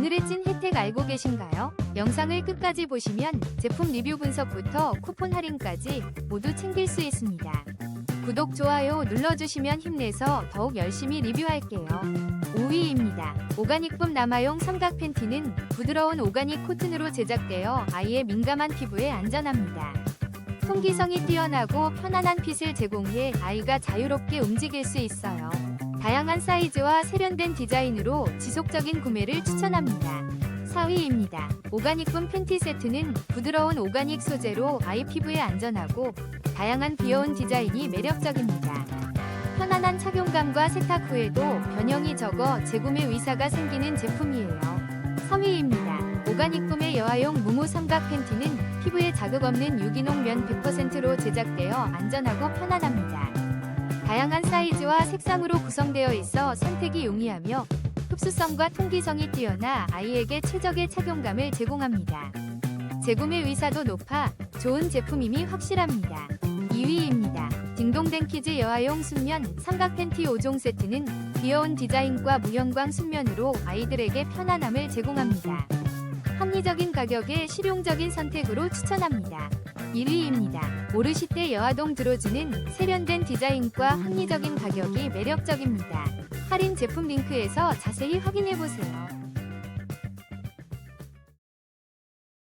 오늘의 찐 혜택 알고 계신가요? 영상을 끝까지 보시면 제품 리뷰 분석부터 쿠폰 할인까지 모두 챙길 수 있습니다. 구독, 좋아요 눌러주시면 힘내서 더욱 열심히 리뷰할게요. 5위입니다. 오가닉품 남아용 삼각 팬티는 부드러운 오가닉 코튼으로 제작되어 아이의 민감한 피부에 안전합니다. 통기성이 뛰어나고 편안한 핏을 제공해 아이가 자유롭게 움직일 수 있어요. 다양한 사이즈와 세련된 디자인으로 지속적인 구매를 추천합니다. 4위입니다. 오가닉품 팬티 세트는 부드러운 오가닉 소재로 아이 피부에 안전하고 다양한 귀여운 디자인이 매력적입니다. 편안한 착용감과 세탁 후에도 변형이 적어 재구매 의사가 생기는 제품이에요. 3위입니다. 오가닉품의 여아용 무무 삼각 팬티는 피부에 자극 없는 유기농 면 100%로 제작되어 안전하고 편안합니다. 다양한 사이즈와 색상으로 구성되어 있어 선택이 용이하며 흡수성과 통기성이 뛰어나 아이에게 최적의 착용감을 제공합니다. 재구매 의사도 높아 좋은 제품임이 확실합니다. 2위입니다. 딩동댕 키즈 여아용 순면 삼각 팬티 5종 세트는 귀여운 디자인과 무형광 순면으로 아이들에게 편안함을 제공합니다. 합리적인 가격에 실용적인 선택으로 추천합니다. 1위입니다. 오르시테 여아동 드로즈는 세련된 디자인과 합리적인 가격이 매력적입니다. 할인 제품 링크에서 자세히 확인해보세요.